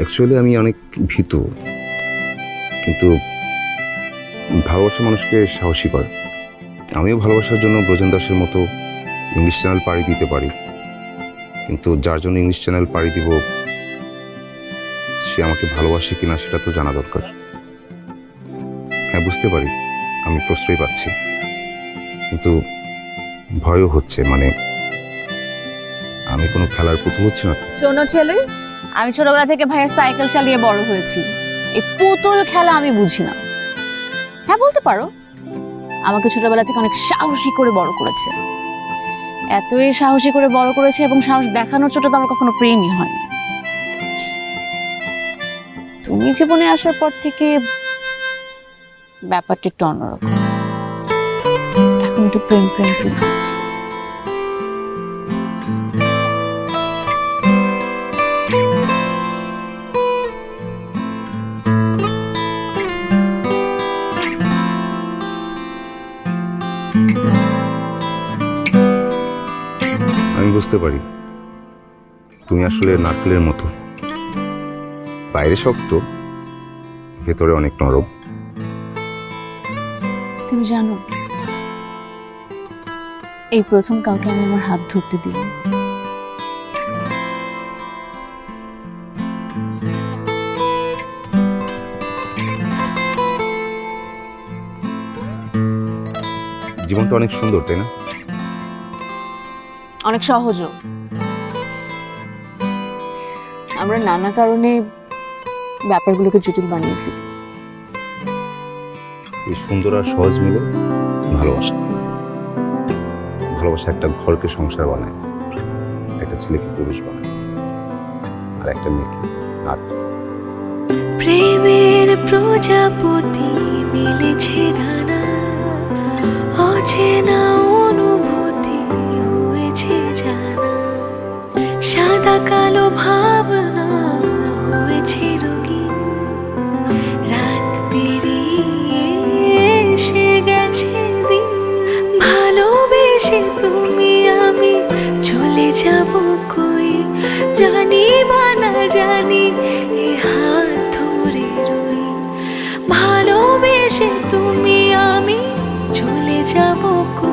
Actually আমি অনেক ভীতু। কিন্তু ভালোবাসা মানুষকে সাহসী করে। আমিও ভালোবাসার জন্য ব্রজেন দাসের মতো ইংলিশ চ্যানেল পাড়ি দিতে পারি। কিন্তু যার জন্য ইংলিশ চ্যানেল পাড়ি দিব, সে আমাকে ভালোবাসে কিনা সেটা তো জানা দরকার। হ্যাঁ বুঝতে পারি। আমি প্রশ্রয় পাচ্ছি। কিন্তু ভয়ও হচ্ছে মানে আমি কোনো খেলার পুতুল হচ্ছে না। শোনো ছেলে আমি ছোটবেলা থেকে ভাইয়ের সাইকেল চালিয়ে বড় হয়েছি। এই পুতুল খেলা আমি বুঝি না। হ্যাঁ বলতে পারো। আমাকে ছোটবেলা থেকে অনেক সাহসী করে বড় করেছে। এতই সাহসী করে বড় করেছে এবং সাহস দেখানোর চোটে তো আমার কখনো প্রেমই হয়নি। তুমি জীবনে আসার পর থেকে ব্যাপারটা একটু অন্যরকম। এখন একটু প্রেম প্রেম ফিল হচ্ছে। বুঝতে পারি। তুমি আসলে নারকেলের মতো। বাইরে শক্ত ভেতরে অনেক নরম। তুমি জানো এই প্রথম কাউকে আমি আমার হাত ধরতে দিলাম জীবনটা অনেক সুন্দর তাই না? অনেক সহজও। আমরা নানা কারণে ব্যাপারগুলোকে জটিল বানিয়ে ফেলি এই সুন্দর আর সহজ মিলে ভালোবাসা। ভালোবাসা একটা ঘরকে সংসার বানায় একটা ছেলেকে পুরুষ বানায় আর একটা মেয়েকে নারী। প্রেমের প্রজাপতি যাব কই? জানি বা না জানি, এ হাত ধরে রই। ভালোবেসে তুমি আমি চলে যাব কই?